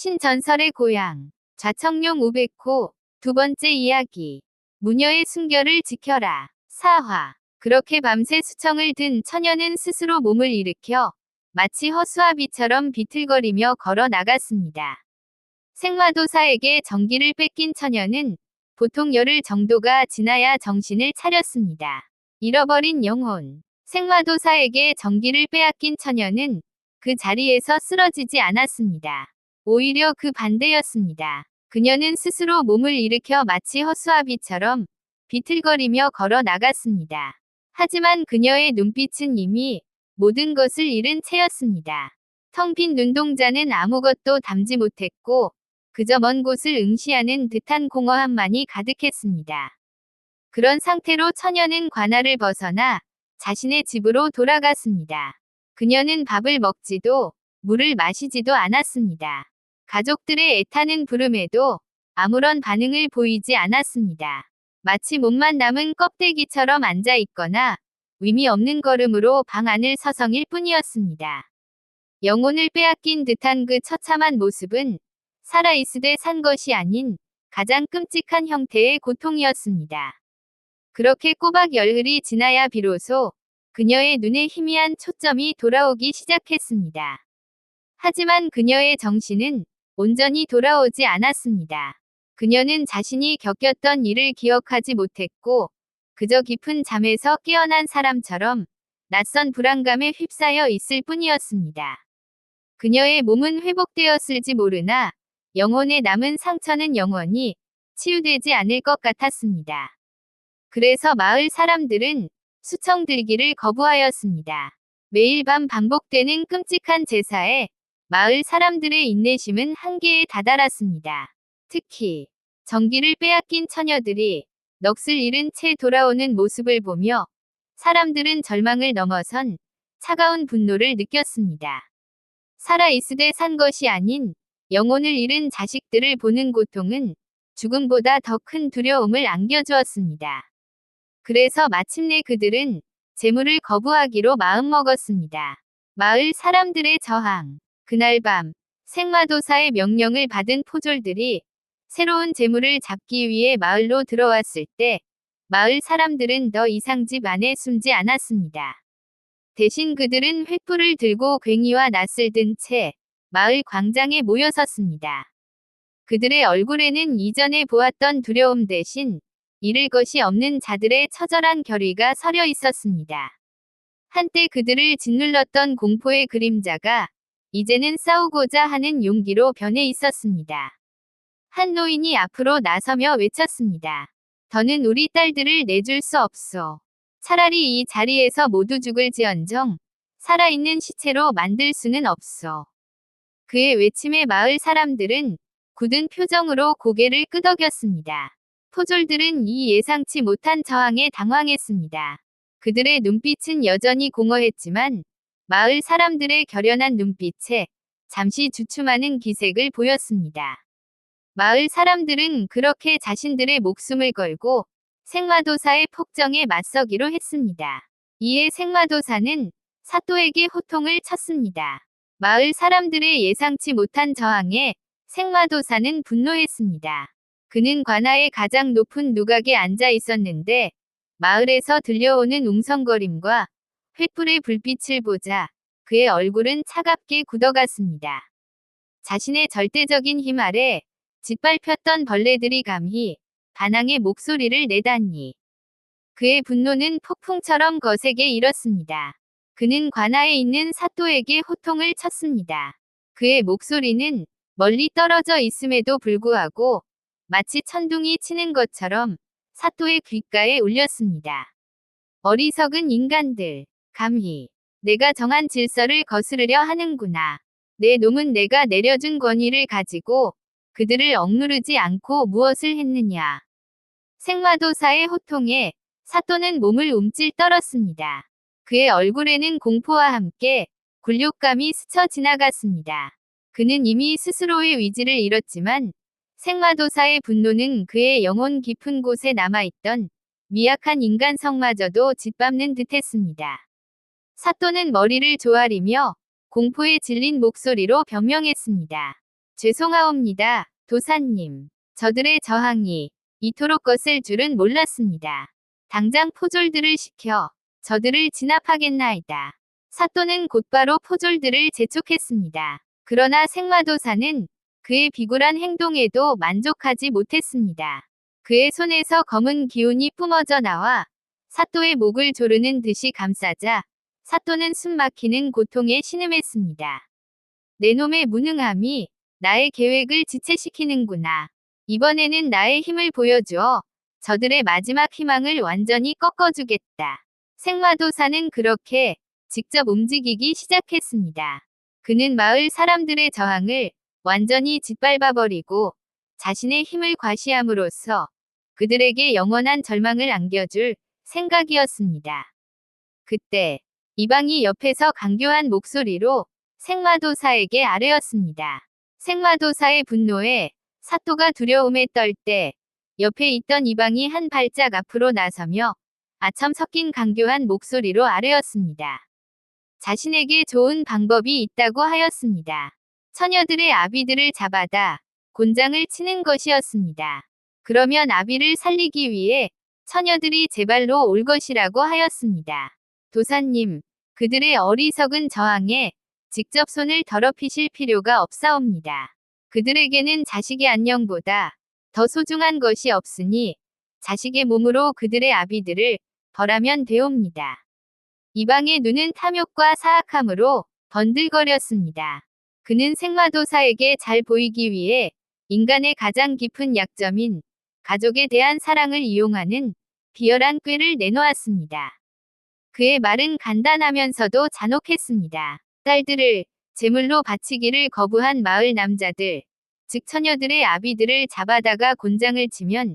신전설의 고향. 좌청룡 우백호. 두 번째 이야기. 무녀의 순결을 지켜라. 사화. 그렇게 밤새 수청을 든 처녀는 스스로 몸을 일으켜 마치 허수아비처럼 비틀거리며 걸어 나갔습니다. 생마도사에게 정기를 뺏긴 처녀는 보통 열흘 정도가 지나야 정신을 차렸습니다. 잃어버린 영혼. 생마도사에게 정기를 빼앗긴 처녀는 그 자리에서 쓰러지지 않았습니다. 오히려 그 반대였습니다. 그녀는 스스로 몸을 일으켜 마치 허수아비처럼 비틀거리며 걸어 나갔습니다. 하지만 그녀의 눈빛은 이미 모든 것을 잃은 채였습니다. 텅 빈 눈동자는 아무것도 담지 못했고 그저 먼 곳을 응시하는 듯한 공허함만이 가득했습니다. 그런 상태로 처녀는 관할을 벗어나 자신의 집으로 돌아갔습니다. 그녀는 밥을 먹지도 물을 마시지도 않았습니다. 가족들의 애타는 부름에도 아무런 반응을 보이지 않았습니다. 마치 몸만 남은 껍데기처럼 앉아 있거나 의미 없는 걸음으로 방 안을 서성일 뿐이었습니다. 영혼을 빼앗긴 듯한 그 처참한 모습은 살아있으되 산 것이 아닌 가장 끔찍한 형태의 고통이었습니다. 그렇게 꼬박 열흘이 지나야 비로소 그녀의 눈에 희미한 초점이 돌아오기 시작했습니다. 하지만 그녀의 정신은 온전히 돌아오지 않았습니다. 그녀는 자신이 겪었던 일을 기억하지 못했고, 그저 깊은 잠에서 깨어난 사람처럼 낯선 불안감에 휩싸여 있을 뿐이었습니다. 그녀의 몸은 회복되었을지 모르나 영혼에 남은 상처는 영원히 치유되지 않을 것 같았습니다. 그래서 마을 사람들은 수청 들기를 거부하였습니다. 매일 밤 반복되는 끔찍한 제사에 마을 사람들의 인내심은 한계에 다다랐습니다. 특히 정기를 빼앗긴 처녀들이 넋을 잃은 채 돌아오는 모습을 보며 사람들은 절망을 넘어선 차가운 분노를 느꼈습니다. 살아있으되 산 것이 아닌 영혼을 잃은 자식들을 보는 고통은 죽음보다 더 큰 두려움을 안겨주었습니다. 그래서 마침내 그들은 재물을 거부하기로 마음먹었습니다. 마을 사람들의 저항. 그날 밤 생마도사의 명령을 받은 포졸들이 새로운 재물을 잡기 위해 마을로 들어왔을 때 마을 사람들은 더 이상 집 안에 숨지 않았습니다. 대신 그들은 횃불을 들고 괭이와 낫을 든 채 마을 광장에 모여섰습니다. 그들의 얼굴에는 이전에 보았던 두려움 대신 잃을 것이 없는 자들의 처절한 결의가 서려 있었습니다. 한때 그들을 짓눌렀던 공포의 그림자가 이제는 싸우고자 하는 용기로 변해 있었습니다. 한 노인이 앞으로 나서며 외쳤습니다. 더는 우리 딸들을 내줄 수 없소. 차라리 이 자리에서 모두 죽을지언정 살아있는 시체로 만들 수는 없소. 그의 외침에 마을 사람들은 굳은 표정으로 고개를 끄덕였습니다. 포졸들은 이 예상치 못한 저항에 당황했습니다. 그들의 눈빛은 여전히 공허했지만 마을 사람들의 결연한 눈빛에 잠시 주춤하는 기색을 보였습니다. 마을 사람들은 그렇게 자신들의 목숨을 걸고 생마도사의 폭정에 맞서기로 했습니다. 이에 생마도사는 사또에게 호통을 쳤습니다. 마을 사람들의 예상치 못한 저항에 생마도사는 분노했습니다. 그는 관아의 가장 높은 누각에 앉아 있었는데 마을에서 들려오는 웅성거림과 횃불의 불빛을 보자 그의 얼굴은 차갑게 굳어갔습니다. 자신의 절대적인 힘 아래 짓밟혔던 벌레들이 감히 반항의 목소리를 내다니. 그의 분노는 폭풍처럼 거세게 일었습니다. 그는 관아에 있는 사또에게 호통을 쳤습니다. 그의 목소리는 멀리 떨어져 있음에도 불구하고 마치 천둥이 치는 것처럼 사또의 귓가에 울렸습니다. 어리석은 인간들. 감히 내가 정한 질서를 거스르려 하는구나. 내 놈은 내가 내려준 권위를 가지고 그들을 억누르지 않고 무엇을 했느냐. 생마도사의 호통에 사또는 몸을 움찔 떨었습니다. 그의 얼굴에는 공포와 함께 굴욕감이 스쳐 지나갔습니다. 그는 이미 스스로의 위지를 잃었지만 생마도사의 분노는 그의 영혼 깊은 곳에 남아있던 미약한 인간성마저도 짓밟는 듯했습니다. 사또는 머리를 조아리며 공포에 질린 목소리로 변명했습니다. 죄송하옵니다, 도사님. 저들의 저항이 이토록 껐을 줄은 몰랐습니다. 당장 포졸들을 시켜 저들을 진압하겠나이다. 사또는 곧바로 포졸들을 재촉했습니다. 그러나 생마도사는 그의 비굴한 행동에도 만족하지 못했습니다. 그의 손에서 검은 기운이 뿜어져 나와 사또의 목을 조르는 듯이 감싸자 사또는 숨막히는 고통에 신음했습니다. 내 놈의 무능함이 나의 계획을 지체시키는구나. 이번에는 나의 힘을 보여주어 저들의 마지막 희망을 완전히 꺾어주겠다. 생마도사는 그렇게 직접 움직이기 시작했습니다. 그는 마을 사람들의 저항을 완전히 짓밟아버리고 자신의 힘을 과시함으로써 그들에게 영원한 절망을 안겨줄 생각이었습니다. 그때 이방이 옆에서 강교한 목소리로 생마도사에게 아뢰었습니다. 생마도사의 분노에 사또가 두려움에 떨 때 옆에 있던 이방이 한 발짝 앞으로 나서며 아첨 섞인 강교한 목소리로 아뢰었습니다. 자신에게 좋은 방법이 있다고 하였습니다. 처녀들의 아비들을 잡아다 곤장을 치는 것이었습니다. 그러면 아비를 살리기 위해 처녀들이 제 발로 올 것이라고 하였습니다. 도사님, 그들의 어리석은 저항에 직접 손을 더럽히실 필요가 없사옵니다. 그들에게는 자식의 안녕보다 더 소중한 것이 없으니 자식의 몸으로 그들의 아비들을 벌하면 되옵니다. 이방의 눈은 탐욕과 사악함으로 번들거렸습니다. 그는 생마도사에게 잘 보이기 위해 인간의 가장 깊은 약점인 가족에 대한 사랑을 이용하는 비열한 꾀를 내놓았습니다. 그의 말은 간단하면서도 잔혹했습니다. 딸들을 제물로 바치기를 거부한 마을 남자들, 즉 처녀들의 아비들을 잡아다가 곤장을 치면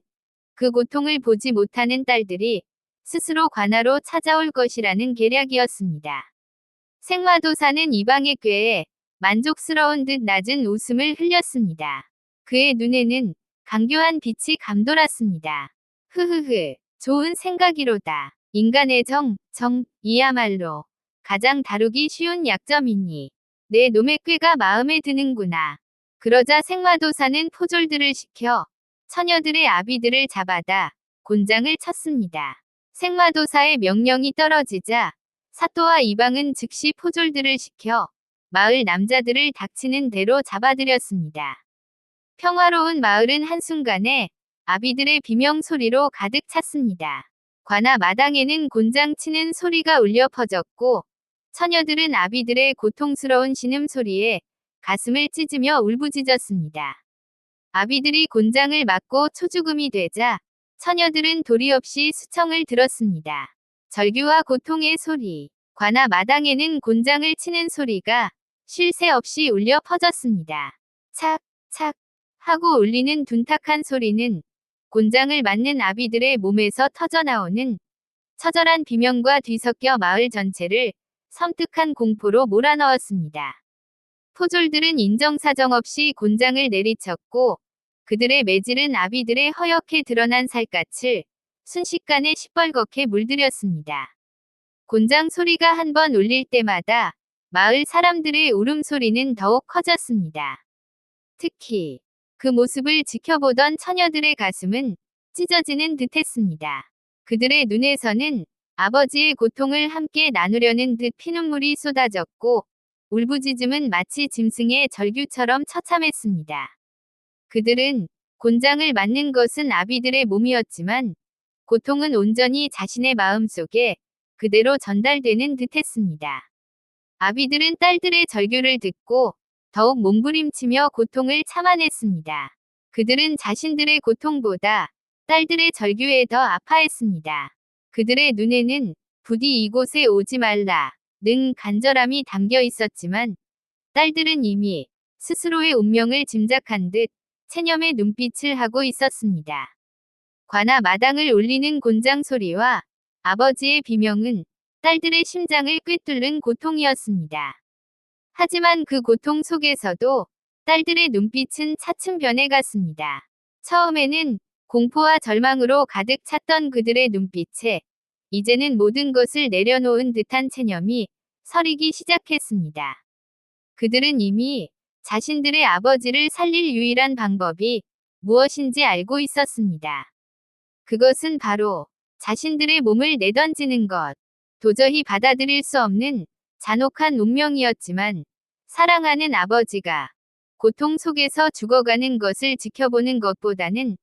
그 고통을 보지 못하는 딸들이 스스로 관하로 찾아올 것이라는 계략이었습니다. 생마도사는 이방의 꾀에 만족스러운 듯 낮은 웃음을 흘렸습니다. 그의 눈에는 강교한 빛이 감돌았습니다. 흐흐흐, 좋은 생각이로다. 인간의 정, 정, 이야말로 가장 다루기 쉬운 약점이니 내 놈의 꾀가 마음에 드는구나. 그러자 생마도사는 포졸들을 시켜 처녀들의 아비들을 잡아다 곤장을 쳤습니다. 생마도사의 명령이 떨어지자 사또와 이방은 즉시 포졸들을 시켜 마을 남자들을 닥치는 대로 잡아들였습니다. 평화로운 마을은 한순간에 아비들의 비명 소리로 가득 찼습니다. 관아 마당에는 곤장 치는 소리가 울려 퍼졌고 처녀들은 아비들의 고통스러운 신음소리에 가슴을 찢으며 울부짖었습니다. 아비들이 곤장을 맞고 초죽음이 되자 처녀들은 도리 없이 수청을 들었습니다. 절규와 고통의 소리, 관아 마당에는 곤장을 치는 소리가 쉴 새 없이 울려 퍼졌습니다. 착, 착 하고 울리는 둔탁한 소리는 곤장을 맞는 아비들의 몸에서 터져나오는 처절한 비명과 뒤섞여 마을 전체를 섬뜩한 공포로 몰아넣었습니다. 포졸들은 인정사정 없이 곤장을 내리쳤고 그들의 매질은 아비들의 허옇게 드러난 살갗을 순식간에 시뻘겋게 물들였습니다. 곤장 소리가 한 번 울릴 때마다 마을 사람들의 울음소리는 더욱 커졌습니다. 특히 그 모습을 지켜보던 처녀들의 가슴은 찢어지는 듯했습니다. 그들의 눈에서는 아버지의 고통을 함께 나누려는 듯 피눈물이 쏟아졌고 울부짖음은 마치 짐승의 절규처럼 처참했습니다. 그들은 곤장을 맞는 것은 아비들의 몸이었지만 고통은 온전히 자신의 마음 속에 그대로 전달되는 듯했습니다. 아비들은 딸들의 절규를 듣고 더욱 몸부림치며 고통을 참아냈습니다. 그들은 자신들의 고통보다 딸들의 절규에 더 아파했습니다. 그들의 눈에는 부디 이곳에 오지 말라 는 간절함이 담겨 있었지만 딸들은 이미 스스로의 운명을 짐작한 듯 체념의 눈빛을 하고 있었습니다. 관아 마당을 울리는 곤장 소리와 아버지의 비명은 딸들의 심장을 꿰뚫는 고통이었습니다. 하지만 그 고통 속에서도 딸들의 눈빛은 차츰 변해갔습니다. 처음에는 공포와 절망으로 가득 찼던 그들의 눈빛에 이제는 모든 것을 내려놓은 듯한 체념이 서리기 시작했습니다. 그들은 이미 자신들의 아버지를 살릴 유일한 방법이 무엇인지 알고 있었습니다. 그것은 바로 자신들의 몸을 내던지는 것. 도저히 받아들일 수 없는 잔혹한 운명이었지만 사랑하는 아버지가 고통 속에서 죽어가는 것을 지켜보는 것보다는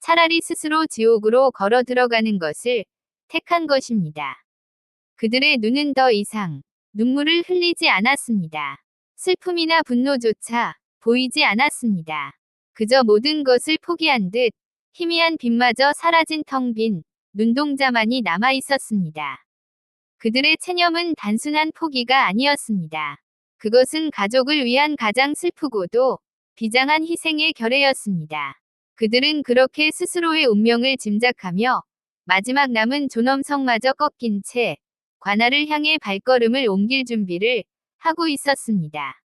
차라리 스스로 지옥으로 걸어 들어가는 것을 택한 것입니다. 그들의 눈은 더 이상 눈물을 흘리지 않았습니다. 슬픔이나 분노조차 보이지 않았습니다. 그저 모든 것을 포기한 듯 희미한 빛마저 사라진 텅 빈 눈동자만이 남아 있었습니다. 그들의 체념은 단순한 포기가 아니었습니다. 그것은 가족을 위한 가장 슬프고도 비장한 희생의 결례였습니다. 그들은 그렇게 스스로의 운명을 짐작하며 마지막 남은 존엄성마저 꺾인 채 관아를 향해 발걸음을 옮길 준비를 하고 있었습니다.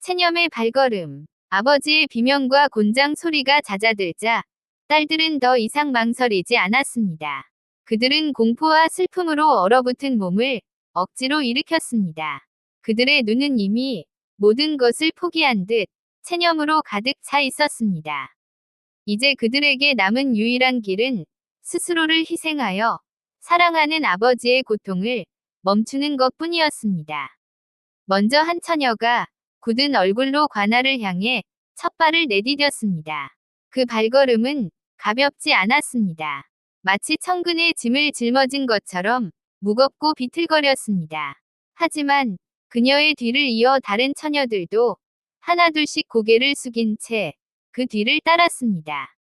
체념의 발걸음. 아버지의 비명과 곤장 소리가 잦아들자 딸들은 더 이상 망설이지 않았습니다. 그들은 공포와 슬픔으로 얼어붙은 몸을 억지로 일으켰습니다. 그들의 눈은 이미 모든 것을 포기한 듯 체념으로 가득 차 있었습니다. 이제 그들에게 남은 유일한 길은 스스로를 희생하여 사랑하는 아버지의 고통을 멈추는 것 뿐이었습니다. 먼저 한 처녀가 굳은 얼굴로 관아를 향해 첫 발을 내디뎠습니다. 그 발걸음은 가볍지 않았습니다. 마치 천근의 짐을 짊어진 것처럼 무겁고 비틀거렸습니다. 하지만 그녀의 뒤를 이어 다른 처녀들도 하나둘씩 고개를 숙인 채 그 뒤를 따랐습니다.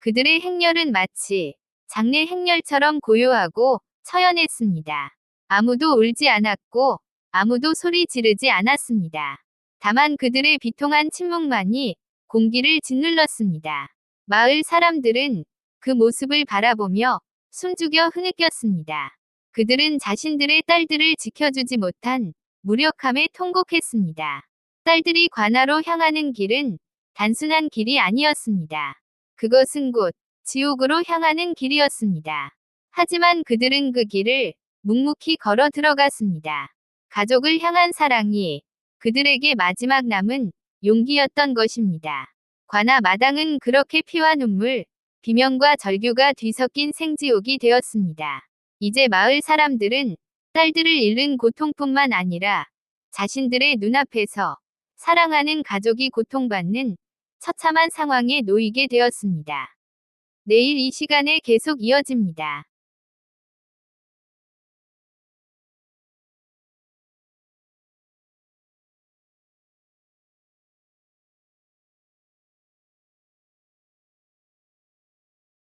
그들의 행렬은 마치 장례 행렬처럼 고요하고 처연했습니다. 아무도 울지 않았고 아무도 소리 지르지 않았습니다. 다만 그들의 비통한 침묵만이 공기를 짓눌렀습니다. 마을 사람들은 그 모습을 바라보며 숨죽여 흐느꼈습니다. 그들은 자신들의 딸들을 지켜주지 못한 무력함에 통곡했습니다. 딸들이 관아로 향하는 길은 단순한 길이 아니었습니다. 그것은 곧 지옥으로 향하는 길이었습니다. 하지만 그들은 그 길을 묵묵히 걸어 들어갔습니다. 가족을 향한 사랑이 그들에게 마지막 남은 용기였던 것입니다. 관아 마당은 그렇게 피와 눈물, 비명과 절규가 뒤섞인 생지옥이 되었습니다. 이제 마을 사람들은 딸들을 잃은 고통뿐만 아니라 자신들의 눈앞에서 사랑하는 가족이 고통받는 처참한 상황에 놓이게 되었습니다. 내일 이 시간에 계속 이어집니다.